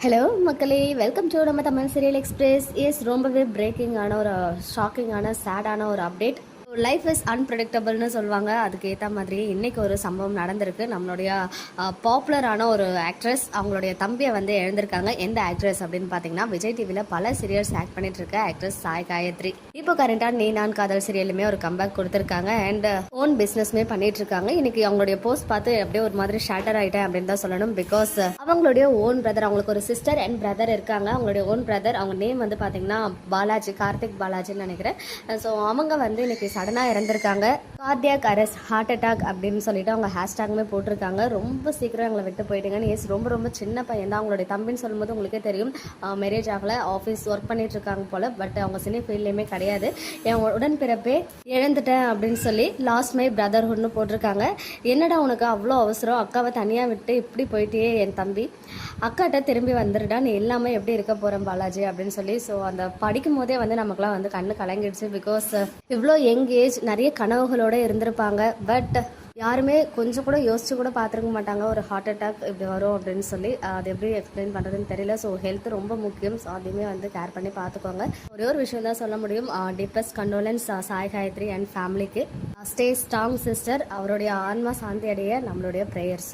Hello மக்களே. Welcome to நம்ம Tamil serial express S ரொம்பவே பிரேக்கிங்கான ஒரு ஷாக்கிங்கான சேடான ஒரு அப்டேட் லைஃப் இஸ் அன்பிரடிக்டபிள்னு சொல்லுவாங்க. அதுக்கு ஏற்ற மாதிரி இன்னைக்கு ஒரு சம்பவம் நடந்திருக்கு. நம்மளுடைய பாப்புலரான ஒரு ஆக்ட்ரஸ் அவங்களுடைய தம்பியை வந்து எழுந்திருக்காங்க. எந்த ஆக்ட்ரஸ் அப்படின்னு பார்த்தீங்கன்னா விஜய் டிவியில் பல சீரியல்ஸ் ஆக்ட் பண்ணிட்டு இருக்க ஆக்ட்ரஸ் சாய் காயத்ரி. இப்போ கரண்டாக நீ நான் காதல் சீரியலுமே ஒரு கம்பேக் கொடுத்துருக்காங்க. அண்ட் ஓன் பிஸ்னஸ்மே பண்ணிட்டு இருக்காங்க. இன்னைக்கு அவங்களுடைய போஸ்ட் பார்த்து அப்படியே ஒரு மாதிரி ஷேட்டர் ஆயிட்டேன் அப்படின்னு தான் சொல்லணும். பிகாஸ் அவங்களுடைய ஓன் பிரதர் அவங்களுக்கு ஒரு சிஸ்டர் அண்ட் பிரதர் இருக்காங்க. அவங்களுடைய ஓன் பிரதர் அவங்க நேம் வந்து பார்த்தீங்கன்னா பாலாஜி கார்த்திக் பாலாஜின்னு நினைக்கிறேன். ஸோ அவங்க வந்து இன்னைக்கு சடனாக இறந்துருக்காங்க. கார்டியாக் அரெஸ்ட் ஹார்ட் அட்டாக் அப்படின்னு சொல்லிட்டு அவங்க ஹேஷ்டாகுமே போட்டிருக்காங்க. ரொம்ப சீக்கிரம் எங்களை விட்டு போயிட்டுங்கன்னு எஸ் ரொம்ப ரொம்ப சின்ன பையன் தான். அவங்களுடைய தம்பின்னு சொல்லும்போது உங்களுக்கே தெரியும். மேரேஜ் ஆகலை. ஆஃபீஸ் ஒர்க் பண்ணிட்டு இருக்காங்க போல. பட் அவங்க சினி ஃபீல்ட்லேயுமே கிடையாது. என் உடன்பிறப்பே இழந்துட்டேன் அப்படின்னு சொல்லி லாஸ்ட் மை பிரதர்ஹுட்னு போட்டிருக்காங்க. என்னடா உனக்கு அவ்வளோ அவசரம்? அக்காவை தனியாக விட்டு இப்படி போயிட்டே என் தம்பி. அக்காட்ட திரும்பி வந்துடுடா. நீ எல்லாமே எப்படி இருக்க போகிறேன் பாலாஜி அப்படின்னு சொல்லி. ஸோ அந்த படிக்கும் போதே வந்து நமக்குலாம் வந்து கண்ணு கலங்கிடுச்சு. பிகாஸ் இவ்வளோ யங் ஏஜ் நிறைய கனவுகளோட இருந்திருப்பாங்க. பட் யாருமே கொஞ்சம் கூட யோசிச்சு கூட பார்த்துருக்க மாட்டாங்க. ஒரு ஹார்ட் அட்டாக் இப்படி வரும் அப்படின்னு சொல்லி. அது எப்படி எக்ஸ்பிளைன் பண்ணுறதுன்னு தெரியல. ஸோ ஹெல்த் ரொம்ப முக்கியம். ஸோ அதையுமே வந்து கேர் பண்ணி பார்த்துக்கோங்க. ஒரே ஒரு விஷயம் தான் சொல்ல முடியும். Deepest condolences Sai Gayathri and ஃபேமிலிக்கு ஸ்டே ஸ்ட்ராங் சிஸ்டர் அவருடைய ஆன்மா சாந்தி அடைய நம்மளுடைய ப்ரேயர்ஸ்